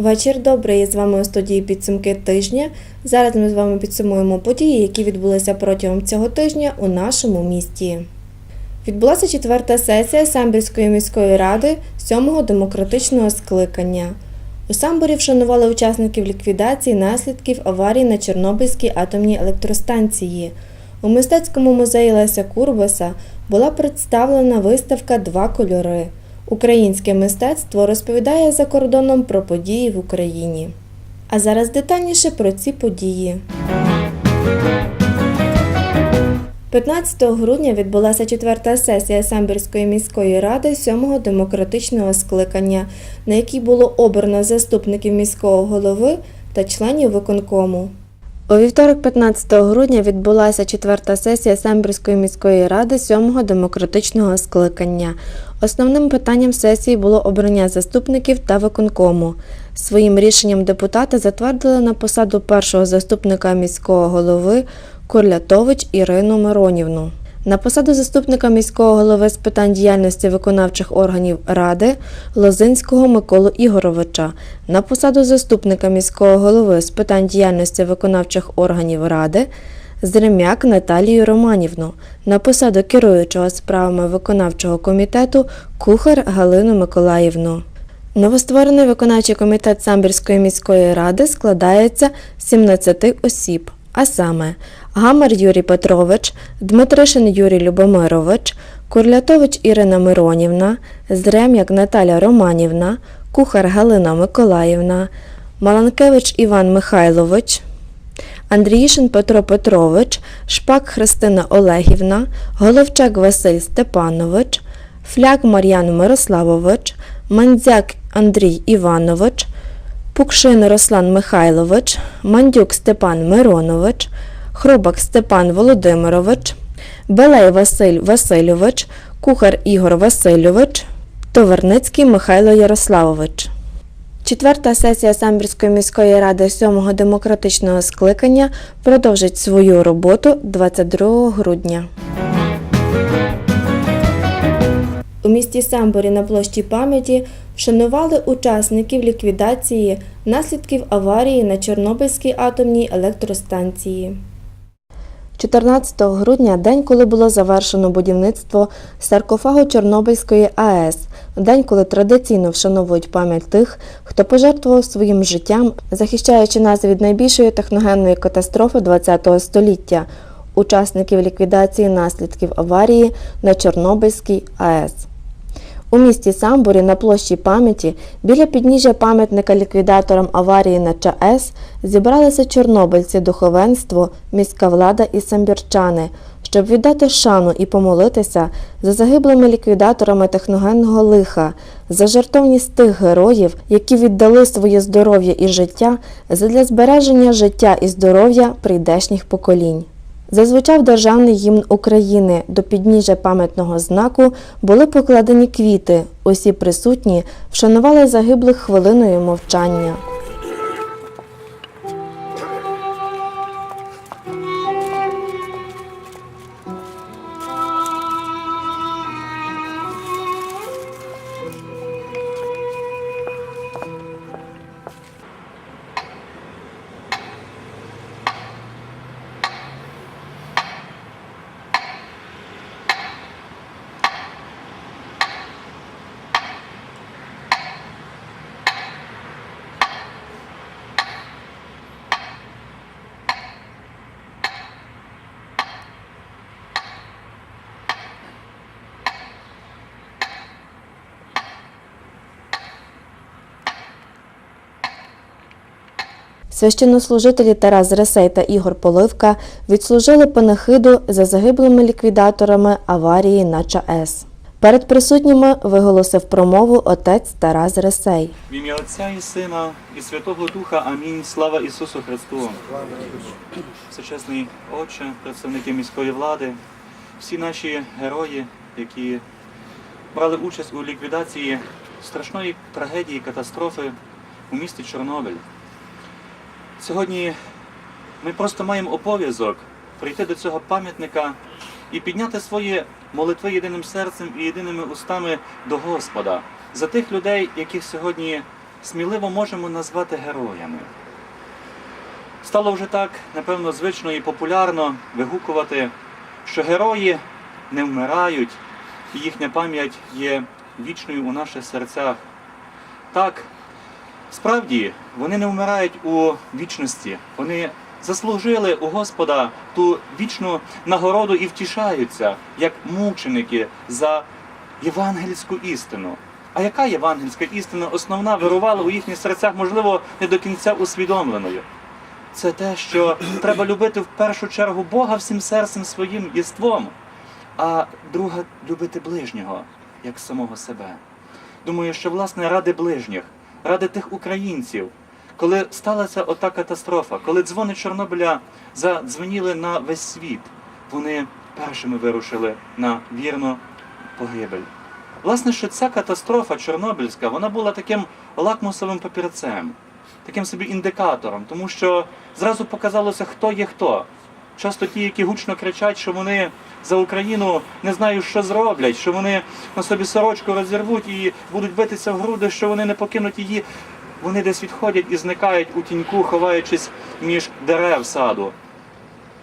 Вечір добрий. З вами у студії підсумки тижня. Зараз ми з вами підсумуємо події, які відбулися протягом цього тижня у нашому місті. Відбулася четверта сесія Самбірської міської ради сьомого демократичного скликання. У Самборі вшанували учасників ліквідації наслідків аварії на Чорнобильській атомній електростанції. У мистецькому музеї Леся Курбаса була представлена виставка Два кольори. Українське мистецтво розповідає за кордоном про події в Україні. А зараз детальніше про ці події. 15 грудня відбулася четверта сесія Самбірської міської ради 7-го демократичного скликання, на якій було обрано заступників міського голови та членів виконкому. У вівторок, 15 грудня, відбулася четверта сесія Самбірської міської ради 7-го демократичного скликання. Основним питанням сесії було обрання заступників та виконкому. Своїм рішенням депутати затвердили на посаду першого заступника міського голови Корлятович Ірину Миронівну. На посаду заступника міського голови з питань діяльності виконавчих органів Ради Лозинського Миколу Ігоровича, на посаду заступника міського голови з питань діяльності виконавчих органів Ради Зрем'як Наталію Романівну, на посаду керуючого справами виконавчого комітету Кухар Галину Миколаївну. Новостворений виконавчий комітет Самбірської міської ради складається з 17 осіб, а саме Гамар Юрій Петрович, Дмитришин Юрій Любомирович, Курлятович Ірина Миронівна, Зрем'як Наталя Романівна, Кухар Галина Миколаївна, Маланкевич Іван Михайлович, Андріїшин Петро Петрович, Шпак Христина Олегівна, Головчак Василь Степанович, Фляк Мар'ян Мирославович, Мандзяк Андрій Іванович, Пукшин Руслан Михайлович, Мандюк Степан Миронович, Хробак Степан Володимирович, Белей Василь Васильович, Кухар Ігор Васильович, Товарницький Михайло Ярославович. Четверта сесія Самбірської міської ради 7-го демократичного скликання продовжить свою роботу 22 грудня. У місті Самборі на площі пам'яті вшанували учасників ліквідації наслідків аварії на Чорнобильській атомній електростанції. 14 грудня день, коли було завершено будівництво саркофагу Чорнобильської АЕС, день, коли традиційно вшановують пам'ять тих, хто пожертвував своїм життям, захищаючи нас від найбільшої техногенної катастрофи ХХ століття, учасників ліквідації наслідків аварії на Чорнобильській АЕС. У місті Самбурі на площі пам'яті біля підніжжя пам'ятника ліквідаторам аварії на ЧАЕС зібралися чорнобильці, духовенство, міська влада і самбірчани, щоб віддати шану і помолитися за загиблими ліквідаторами техногенного лиха, за жертовність тих героїв, які віддали своє здоров'я і життя задля збереження життя і здоров'я прийдешніх поколінь. Зазвучав державний гімн України. До підніжжя пам'ятного знаку були покладені квіти. Усі присутні вшанували загиблих хвилиною мовчання. Священнослужителі Тарас Ресей та Ігор Поливка відслужили панахиду за загиблими ліквідаторами аварії на ЧАЕС. Перед присутніми виголосив промову отець Тарас Ресей. В ім'я Отця і Сина і Святого Духа. Амінь. Слава Ісусу Христу. Всечесний Отче, представники міської влади, всі наші герої, які брали участь у ліквідації страшної трагедії, катастрофи у місті Чорнобиль. Сьогодні ми просто маємо обов'язок прийти до цього пам'ятника і підняти свої молитви єдиним серцем і єдиними устами до Господа за тих людей, яких сьогодні сміливо можемо назвати героями. Стало вже так, напевно, звично і популярно вигукувати, що герої не вмирають, і їхня пам'ять є вічною у наших серцях. Так, справді, вони не вмирають у вічності, вони заслужили у Господа ту вічну нагороду і втішаються, як мученики за євангельську істину. А яка євангельська істина основна вирувала у їхніх серцях, можливо, не до кінця усвідомленою? Це те, що треба любити в першу чергу Бога всім серцем своїм єством, а друга любити ближнього, як самого себе. Думаю, що власне ради ближніх, ради тих українців, коли сталася ота катастрофа, коли дзвони Чорнобиля задзвеніли на весь світ, вони першими вирушили на вірну погибель. Власне, що ця катастрофа Чорнобильська, вона була таким лакмусовим папірцем, таким собі індикатором, тому що зразу показалося, хто є хто. Часто ті, які гучно кричать, що вони за Україну не знають, що зроблять, що вони на собі сорочку розірвуть і будуть битися в груди, що вони не покинуть її. Вони десь відходять і зникають у тіньку, ховаючись між дерев саду.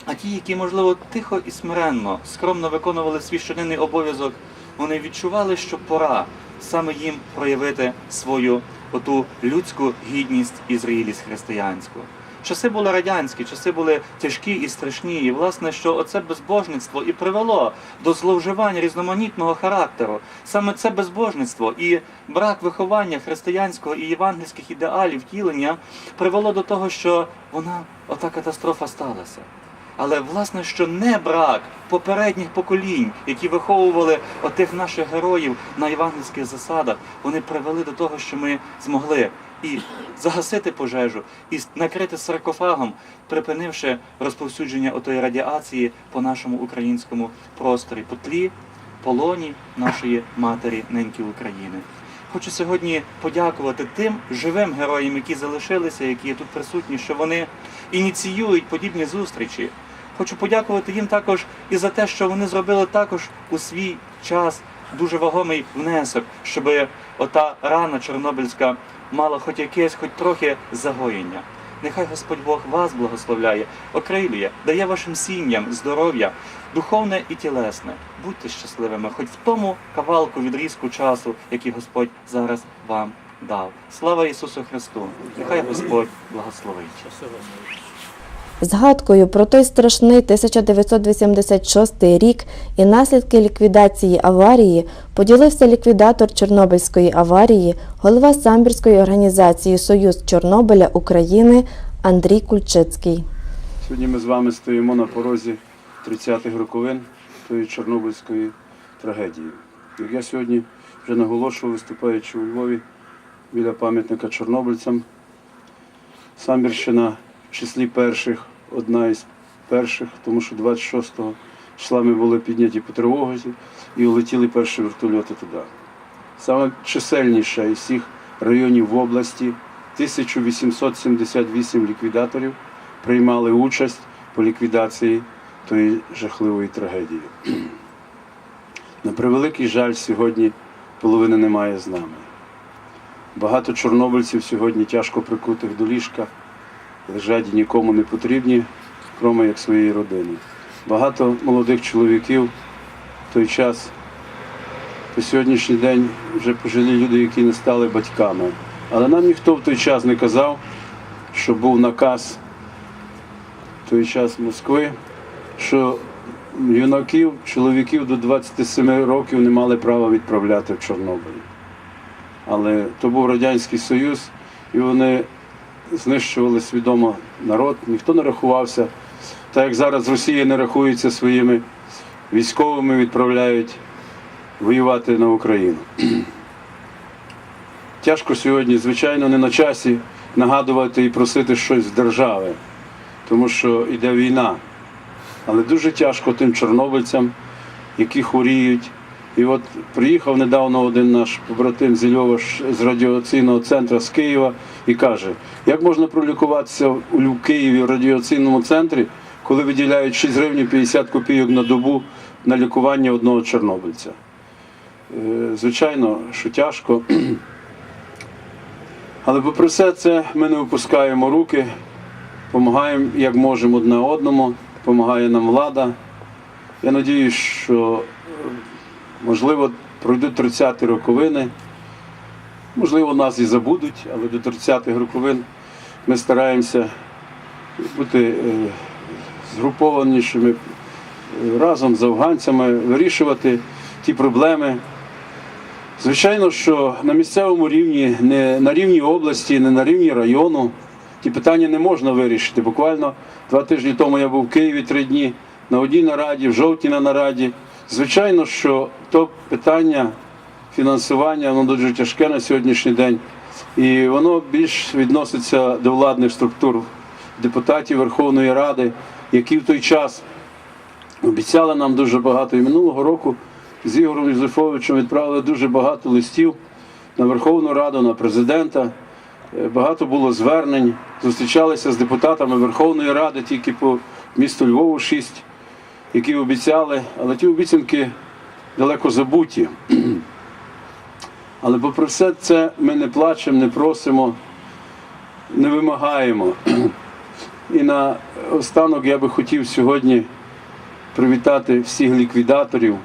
А ті, які, можливо, тихо і смиренно, скромно виконували свій щоденний обов'язок, вони відчували, що пора саме їм проявити свою оту людську гідність і християнську. Часи були радянські, часи були тяжкі і страшні. І власне, що оце безбожництво і привело до зловживань різноманітного характеру. Саме це безбожництво і брак виховання християнського і євангельських ідеалів втілення привело до того, що вона ота катастрофа сталася. Але власне, що не брак попередніх поколінь, які виховували отих наших героїв на євангельських засадах, вони привели до того, що ми змогли і загасити пожежу, і накрити саркофагом, припинивши розповсюдження отої радіації по нашому українському просторі, по тлі, полоні нашої матері неньки України. Хочу сьогодні подякувати тим живим героям, які залишилися, які є тут присутні, що вони ініціюють подібні зустрічі. Хочу подякувати їм також і за те, що вони зробили також у свій час дуже вагомий внесок, щоб ота рана чорнобильська мала хоч якесь, хоч трохи загоєння. Нехай Господь Бог вас благословляє, окрилює, дає вашим сім'ям здоров'я, духовне і тілесне. Будьте щасливими, хоч в тому кавалку відрізку часу, який Господь зараз вам дав. Слава Ісусу Христу! Нехай Господь благословить. Згадкою про той страшний 1986 рік і наслідки ліквідації аварії поділився ліквідатор Чорнобильської аварії, голова самбірської організації Союз Чорнобиля України Андрій Кульчицький. Сьогодні ми з вами стоїмо на порозі 30-х роковин тої Чорнобильської трагедії. Як я сьогодні вже наголошував, виступаючи у Львові біля пам'ятника чорнобильцям, Самбірщина в числі перших, одна із перших, тому що 26 числа ми були підняті по тривозі і улетіли перші вертольоти туди. Саме чисельніша із всіх районів в області 1878 ліквідаторів приймали участь по ліквідації тої жахливої трагедії. На превеликий жаль, сьогодні половини немає з нами. Багато чорнобильців сьогодні тяжко прикутих до ліжка, лежать нікому не потрібні, кроме як своєї родини. Багато молодих чоловіків в той час, по сьогоднішній день вже пожилі люди, які не стали батьками. Але нам ніхто в той час не казав, що був наказ в той час Москви, що юнаків, чоловіків до 27 років не мали права відправляти в Чорнобиль. Але то був Радянський Союз, і вони знищували свідомо народ, ніхто не рахувався. Так як зараз Росія не рахується своїми військовими, відправляють воювати на Україну. Тяжко сьогодні, звичайно, не на часі нагадувати і просити щось з держави, тому що йде війна. Але дуже тяжко тим чорнобильцям, які хворіють. І от приїхав недавно один наш побратим з Львова з радіаційного центру з Києва і каже, як можна пролікуватися у Києві в радіаційному центрі, коли виділяють 6 гривень 50 копійок на добу на лікування одного чорнобильця. Е, Звичайно, що тяжко. Але попри все це ми не опускаємо руки, допомагаємо як можемо одне одному, допомагає нам влада. Я надіюсь, що можливо пройдуть 30-ті роковини, можливо, нас і забудуть, але до 30-х роковин ми стараємося бути е, згрупованішими е, разом з афганцями, вирішувати ті проблеми. Звичайно, що на місцевому рівні, не на рівні області, не на рівні району ті питання не можна вирішити. Буквально два тижні тому я був в Києві три дні на одній нараді, в жовтій на нараді. Звичайно, що то питання фінансування воно дуже тяжке на сьогоднішній день, і воно більш відноситься до владних структур депутатів Верховної Ради, які в той час обіцяли нам дуже багато. І минулого року з Ігорем Юзефовичем відправили дуже багато листів на Верховну Раду, на президента. Е, Багато було звернень, зустрічалися з депутатами Верховної Ради тільки по місту Львову шість, які обіцяли, але ті обіцянки далеко забуті. Але попри все це ми не плачемо, не просимо, не вимагаємо. І на останок я би хотів сьогодні привітати всіх ліквідаторів,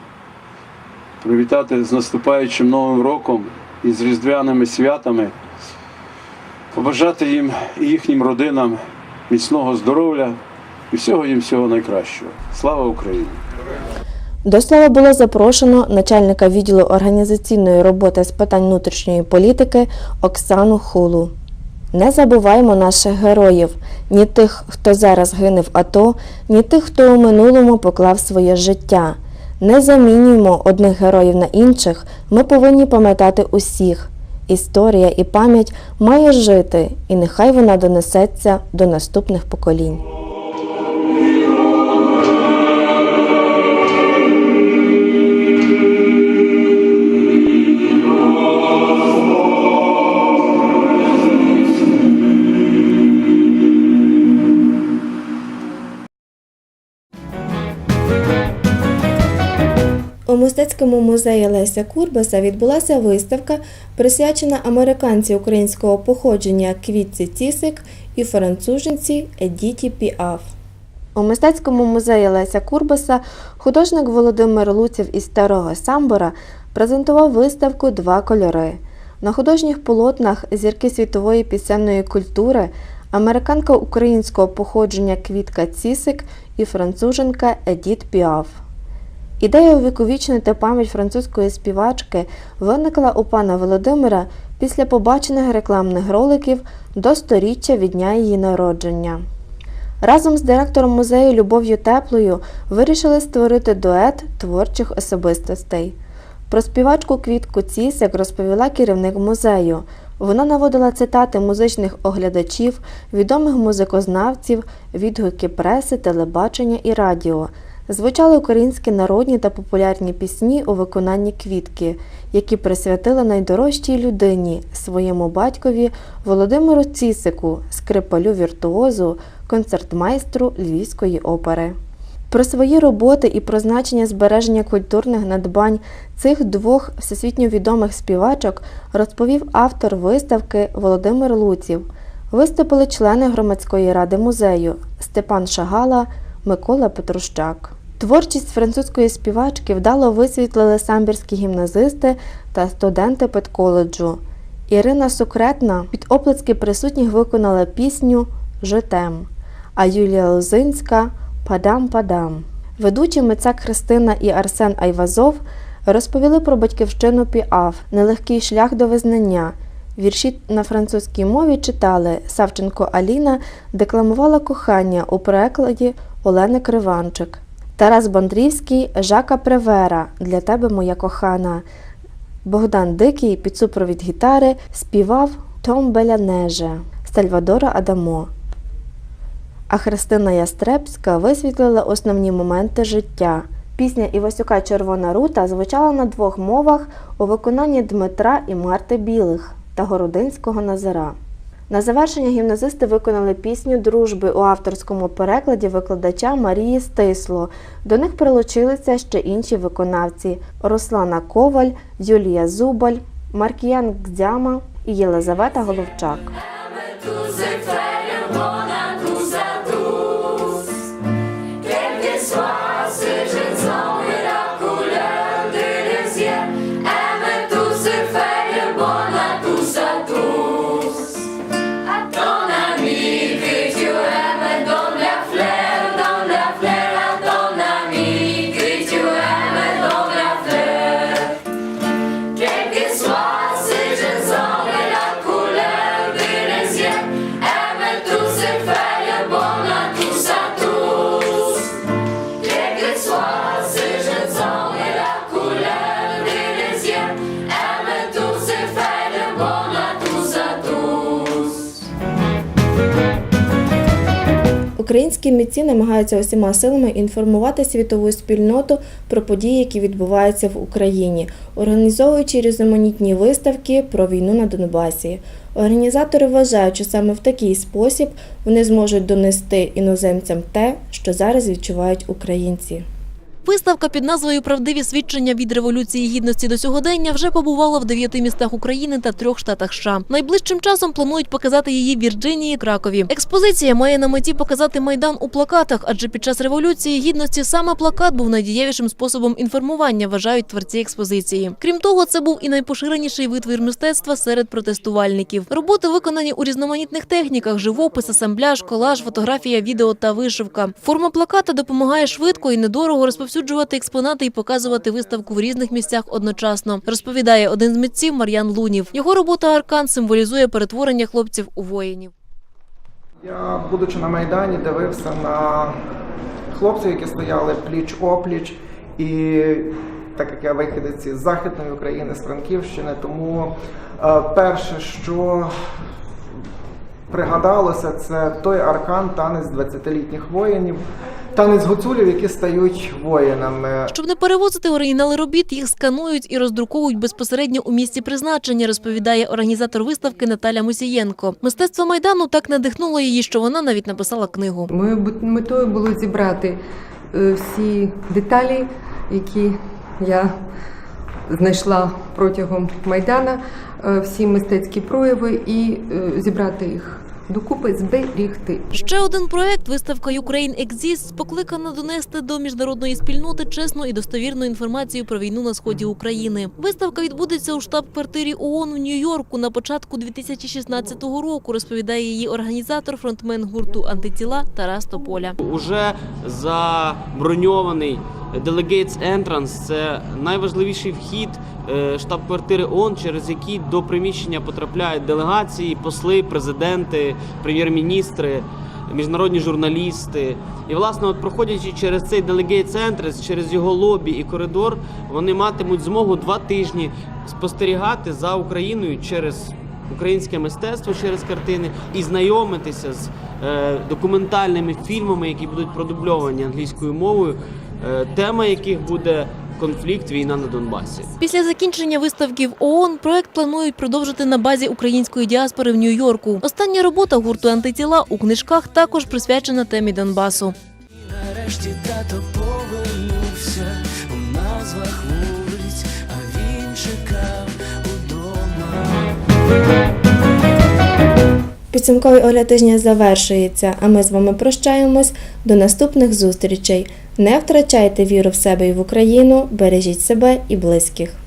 привітати з наступаючим Новим роком і з Різдвяними святами, побажати їм і їхнім родинам міцного здоров'я і всього їм всього найкращого. Слава Україні! До слова було запрошено начальника відділу організаційної роботи з питань внутрішньої політики Оксану Хулу. Не забуваємо наших героїв, ні тих, хто зараз гине в АТО, ні тих, хто у минулому поклав своє життя. Не замінюємо одних героїв на інших, ми повинні пам'ятати усіх. Історія і пам'ять має жити, і нехай вона донесеться до наступних поколінь. Мистецькому музеї Леся Курбаса відбулася виставка, присвячена американці українського походження Квітці Цісик і француженці Едіті Піаф. У мистецькому музеї Леся Курбаса художник Володимир Луців із Старого Самбора презентував виставку Два кольори. На художніх полотнах зірки світової пісенної культури, американка українського походження Квітка Цісик і француженка Едіт Піаф. Ідея увіковічнити пам'ять французької співачки виникла у пана Володимира після побачених рекламних роликів до сторіччя від дня її народження. Разом з директором музею Любов'ю Теплою вирішили створити дует творчих особистостей. Про співачку Квітку Цісик розповіла керівник музею. Вона наводила цитати музичних оглядачів, відомих музикознавців, відгуки преси, телебачення і радіо. Звучали українські народні та популярні пісні у виконанні квітки, які присвятила найдорожчій людині, своєму батькові Володимиру Цісику, скрипалю віртуозу, концертмайстру Львівської опери. Про свої роботи і про значення збереження культурних надбань цих двох всесвітньо відомих співачок розповів автор виставки Володимир Луців. Виступили члени громадської ради музею Степан Шагала, Микола Петрущак. Творчість французької співачки вдало висвітлили самбірські гімназисти та студенти педколеджу. Ірина Сукретна під оплески присутніх виконала пісню Житем, а Юлія Лозинська Падам-падам. Ведучі митця Христина і Арсен Айвазов розповіли про батьківщину Піаф, нелегкий шлях до визнання. Вірші на французькій мові читали Савченко Аліна декламувала кохання у перекладі Олени Криванчик. Тарас Бондрівський Жака Превера Для тебе моя кохана. Богдан Дикий під супровід гітари співав Том Белянеже Сальвадора Адамо. А Христина Ястребська висвітлила основні моменти життя. Пісня Івасюка Червона рута звучала на двох мовах у виконанні Дмитра і Марти Білих та Городинського Назара. На завершення гімназисти виконали пісню дружби у авторському перекладі викладача Марії Стисло. До них прилучилися ще інші виконавці: Руслана Коваль, Юлія Зубаль, Маркіян Гдзяма і Єлизавета Головчак. Українські митці намагаються усіма силами інформувати світову спільноту про події, які відбуваються в Україні, організовуючи різноманітні виставки про війну на Донбасі. Організатори вважають, що саме в такий спосіб вони зможуть донести іноземцям те, що зараз відчувають українці. Виставка під назвою Правдиві свідчення від революції гідності до сьогодення вже побувала в дев'яти містах України та трьох штатах США. Найближчим часом планують показати її в Вірджинії, Кракові. Експозиція має на меті показати майдан у плакатах, адже під час революції гідності саме плакат був найдієвішим способом інформування, вважають творці експозиції. Крім того, це був і найпоширеніший витвір мистецтва серед протестувальників. Роботи виконані у різноманітних техніках: живопис, асамбляж, колаж, фотографія, відео та вишивка. Форма плаката допомагає швидко і недорого розповсюджувати експонати і показувати виставку в різних місцях одночасно. Розповідає один з митців Мар'ян Лунів. Його робота Аркан символізує перетворення хлопців у воїнів. Я, будучи на Майдані, дивився на хлопців, які стояли пліч опліч, і так як я вихідець із Західної України, з Франківщини, тому е, перше, що пригадалося, це той аркан танець 20-літніх воїнів, танець гуцулів, які стають воїнами. Щоб не перевозити оригінали робіт, їх сканують і роздруковують безпосередньо у місці призначення, розповідає організатор виставки Наталя Мусієнко. Мистецтво майдану так надихнуло її, що вона навіть написала книгу. Моєю метою було зібрати е, всі деталі, які я знайшла протягом Майдана, е, всі мистецькі прояви і е, зібрати їх докупи, зберігти. Ще один проект виставка Ukraine Exists покликана донести до міжнародної спільноти чесну і достовірну інформацію про війну на сході України. Виставка відбудеться у штаб-квартирі ООН у Нью-Йорку на початку 2016 року. Розповідає її організатор, фронтмен гурту антитіла Тарас Тополя. Уже заброньований Delegates Entrance – це найважливіший вхід штаб-квартири ООН, через який до приміщення потрапляють делегації, посли, президенти, прем'єр-міністри, міжнародні журналісти. І, власне, от проходячи через цей Delegates Entrance, через його лобі і коридор, вони матимуть змогу два тижні спостерігати за Україною через українське мистецтво через картини і знайомитися з е, документальними фільмами, які будуть продубльовані англійською мовою, е, тема яких буде конфлікт війна на Донбасі. Після закінчення виставки в ООН проект планують продовжити на базі української діаспори в Нью-Йорку. Остання робота гурту антитіла у книжках також присвячена темі Донбасу. Нарешті тато Підсумковий огляд тижня завершується, а ми з вами прощаємось до наступних зустрічей. Не втрачайте віру в себе і в Україну, бережіть себе і близьких.